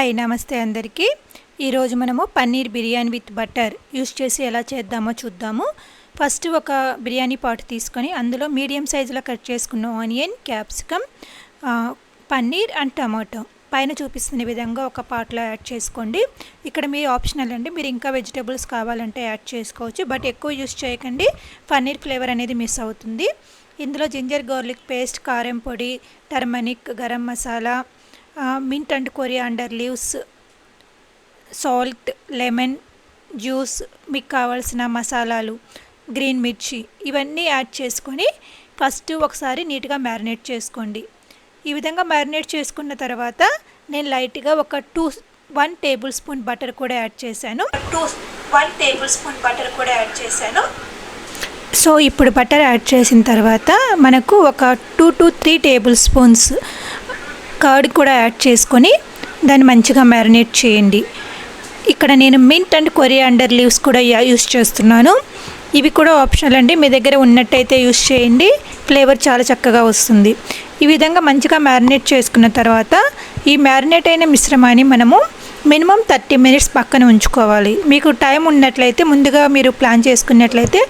Hi నమస్తే అందరికీ. ఈరోజు మనము paneer biryani with butter use చేసి ఎలా చేద్దామో చూద్దాము. ఫస్ట్ ఒక బిర్యానీ పాట్ తీసుకొని అందులో మీడియం సైజులో కట్ చేసుకున్న onion capsicum paneer and tomato. పైన చూపిస్తున్న విధంగా ఒక పాట్లో యాడ్ చేసుకోండి. ఇక్కడ మీ ఆప్షనల్ అండి. మీరు ఇంకా వెజిటబుల్స్ కావాలంటే యాడ్ చేసుకోవచ్చు. బట్ ఎక్కువ యూస్ చేయకండి. పన్నీర్ ఫ్లేవర్ అనేది మిస్ అవుతుంది. ఇందులో జింజర్ గార్లిక్ పేస్ట్ కారం పొడి turmeric garam masala mint and coriander leaves salt lemon juice మీకు కావాల్సిన మసాలాలు గ్రీన్ మిర్చి ఇవన్నీ యాడ్ చేసుకొని ఫస్ట్ ఒకసారి నీట్గా మ్యారినేట్ చేసుకోండి. ఈ విధంగా మ్యారినేట్ చేసుకున్న తర్వాత నేను లైట్గా ఒక two one tablespoon butter కూడా యాడ్ చేశాను. Two one tablespoon butter కూడా యాడ్ చేశాను. సో ఇప్పుడు బటర్ యాడ్ చేసిన తర్వాత మనకు ఒక two to three tablespoons curd కూడా యాడ్ చేసుకొని దాన్ని మంచిగా మ్యారినేట్ చేయండి. ఇక్కడ నేను మింట్ అండ్ కొరియాండర్ లీవ్స్ కూడా యూస్ చేస్తున్నాను. ఇవి కూడా ఆప్షనల్ అండి. మీ దగ్గర ఉన్నట్టయితే యూస్ చేయండి. ఫ్లేవర్ చాలా చక్కగా వస్తుంది. ఈ విధంగా మంచిగా మ్యారినేట్ చేసుకున్న తర్వాత ఈ మ్యారినేట్ అయిన మిశ్రమాన్ని మనము మినిమం థర్టీ మినిట్స్ పక్కన ఉంచుకోవాలి. మీకు టైం ఉన్నట్లయితే ముందుగా మీరు ప్లాన్ చేసుకున్నట్లయితే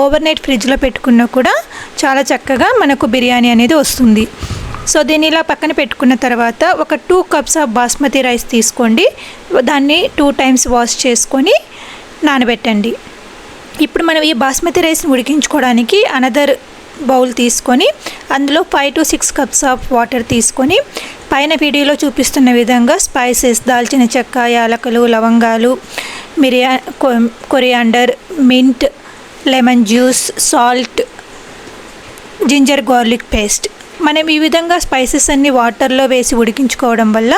ఓవర్ నైట్ ఫ్రిడ్జ్లో పెట్టుకున్నా కూడా చాలా చక్కగా మనకు బిర్యానీ అనేది వస్తుంది. సో దీన్ని ఇలా పక్కన పెట్టుకున్న తర్వాత ఒక two cups of basmati rice తీసుకోండి. దాన్ని టూ టైమ్స్ వాష్ చేసుకొని నానబెట్టండి. ఇప్పుడు మనం ఈ బాస్మతి రైస్ని ఉడికించుకోవడానికి అనదర్ బౌల్ తీసుకొని అందులో five to six cups of water తీసుకొని పైన వీడియోలో చూపిస్తున్న విధంగా స్పైసెస్ దాల్చిన చెక్క యాలకులు లవంగాలు మిరియా coriander mint lemon juice salt ginger garlic paste మనం ఈ విధంగా స్పైసెస్ అన్ని వాటర్లో వేసి ఉడికించుకోవడం వల్ల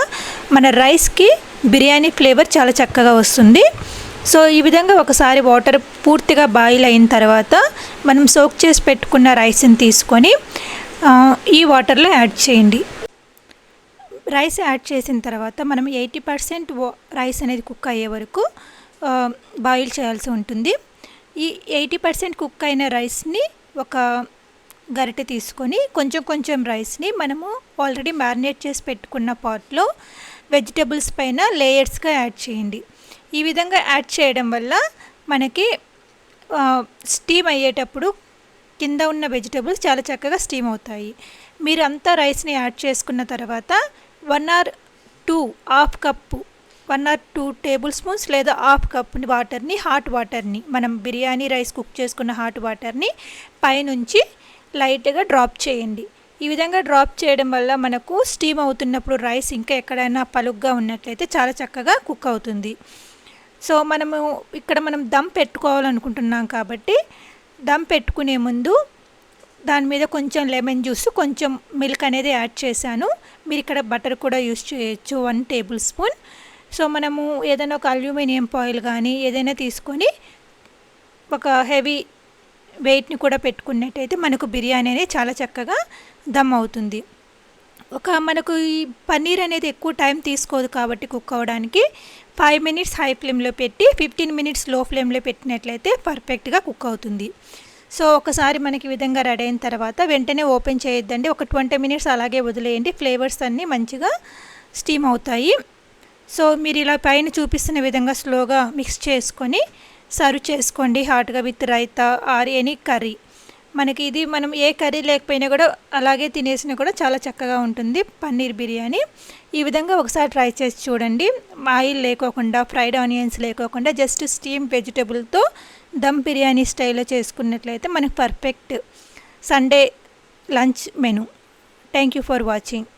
మన రైస్కి బిర్యానీ ఫ్లేవర్ చాలా చక్కగా వస్తుంది. సో ఈ విధంగా ఒకసారి వాటర్ పూర్తిగా బాయిల్ అయిన తర్వాత మనం సోక్ చేసి పెట్టుకున్న రైస్ని తీసుకొని ఈ వాటర్లో యాడ్ చేయండి. రైస్ యాడ్ చేసిన తర్వాత మనం ఎయిటీ పర్సెంట్ రైస్ అనేది కుక్ అయ్యే వరకు బాయిల్ చేయాల్సి ఉంటుంది. ఈ ఎయిటీ పర్సెంట్ కుక్ అయిన రైస్ని ఒక గరిటె తీసుకొని కొంచెం కొంచెం రైస్ని మనము ఆల్రెడీ మ్యారినేట్ చేసి పెట్టుకున్న పాట్లో వెజిటబుల్స్ పైన లేయర్స్గా యాడ్ చేయండి. ఈ విధంగా యాడ్ చేయడం వల్ల మనకి స్టీమ్ అయ్యేటప్పుడు కింద ఉన్న వెజిటబుల్స్ చాలా చక్కగా స్టీమ్ అవుతాయి. మీరంతా రైస్ని యాడ్ చేసుకున్న తర్వాత one or two half cup one or two tablespoons లేదా హాఫ్ కప్ వాటర్ని హాట్ వాటర్ని మనం బిర్యానీ రైస్ కుక్ చేసుకున్న హాట్ వాటర్ని పైనుంచి లైట్గా డ్రాప్ చేయండి. ఈ విధంగా డ్రాప్ చేయడం వల్ల మనకు స్టీమ్ అవుతున్నప్పుడు రైస్ ఇంకా ఎక్కడైనా పలుగ్గా ఉన్నట్లయితే చాలా చక్కగా కుక్ అవుతుంది. సో మనము ఇక్కడ మనం దమ్ పెట్టుకోవాలనుకుంటున్నాం కాబట్టి దమ్ పెట్టుకునే ముందు దాని మీద కొంచెం లెమన్ జ్యూస్ కొంచెం మిల్క్ అనేది యాడ్ చేశాను. మీరు ఇక్కడ బటర్ కూడా యూస్ చేయొచ్చు వన్ టేబుల్ స్పూన్. సో మనము ఏదైనా ఒక అల్యూమినియం పాయిల్ కానీ ఏదైనా తీసుకొని ఒక హెవీ వెయిట్ని కూడా పెట్టుకున్నట్టయితే మనకు బిర్యానీ అనేది చాలా చక్కగా దమ్ అవుతుంది. ఒక మనకు ఈ పన్నీర్ అనేది ఎక్కువ టైం తీసుకోదు కాబట్టి కుక్ అవ్వడానికి ఫైవ్ మినిట్స్ హై ఫ్లేమ్లో పెట్టి ఫిఫ్టీన్ మినిట్స్లో ఫ్లేమ్లో పెట్టినట్లయితే పర్ఫెక్ట్గా కుక్ అవుతుంది. సో ఒకసారి మనకి ఈ విధంగా రెడీ అయిన తర్వాత వెంటనే ఓపెన్ చేయొద్దండి. ఒక ట్వంటీ మినిట్స్ అలాగే వదిలేయండి. ఫ్లేవర్స్ అన్నీ మంచిగా స్టీమ్ అవుతాయి. సో మీరు ఇలా పైన చూపిస్తున్న విధంగా స్లోగా మిక్స్ చేసుకొని సర్వ్ చేసుకోండి హాట్గా with raita or any curry. మనకి ఇది మనం ఏ కర్రీ లేకపోయినా కూడా అలాగే తినేసినా కూడా చాలా చక్కగా ఉంటుంది పన్నీర్ బిర్యానీ. ఈ విధంగా ఒకసారి ట్రై చేసి చూడండి. ఆయిల్ లేకోకుండా ఫ్రైడ్ ఆనియన్స్ లేకోకుండా జస్ట్ స్టీమ్ వెజిటబుల్తో దమ్ బిర్యానీ స్టైల్లో చేసుకున్నట్లయితే మనకు perfect Sunday lunch menu. Thank you for watching.